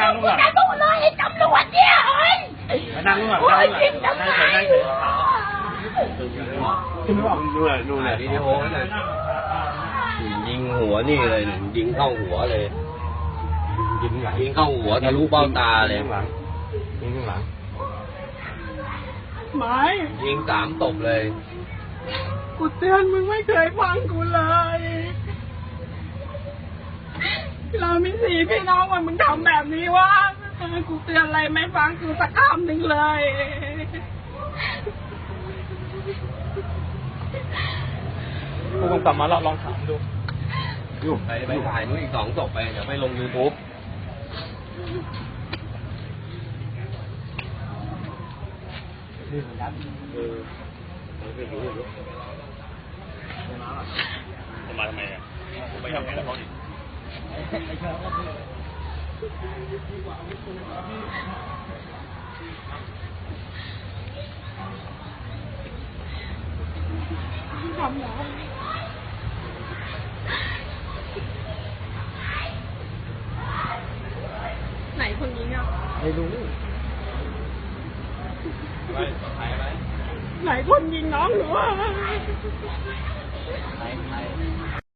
มาลูกกูจะดูเลยไอ้ตำรวจเนี่ยเฮ้ยมานั่งนู่นก่อนโอ้ยนั่ยิงงนู่นทำก่อนไมนั่งเฉยนั่งเฉยนู่นน่ะนู่นน่ะวิดีโอนั่นน่ะยิงหัวนี่เลยน่ะยิงเข้าหัวเลยยิงหลังยิงเข้าหัวทะลุเบ้าตาเลยงหลังยิงข้างหลังไม่ยิงสามตบเลย กูเตือนมึงไม่เคยฟังกูเลย เรามีสี่พี่น้องมันมึงทำแบบนี้วะกูเตือนอะไรไม่ฟังกูสักคำหนึ่งเลยผู้กำกับมาแล้วลองถามดู อยู่ไปไปถ่ายนู้นอีกสองศพไปเดี๋ยวไปลงยูทูบผมมาทำไมอะผมไปทำงานกับเขาดิ ทำแล้วไหนคนนี้อะไม่รู้ไปถ่ายอะไรไหนคนยิงน้องหนูอะถ่ายถ่าย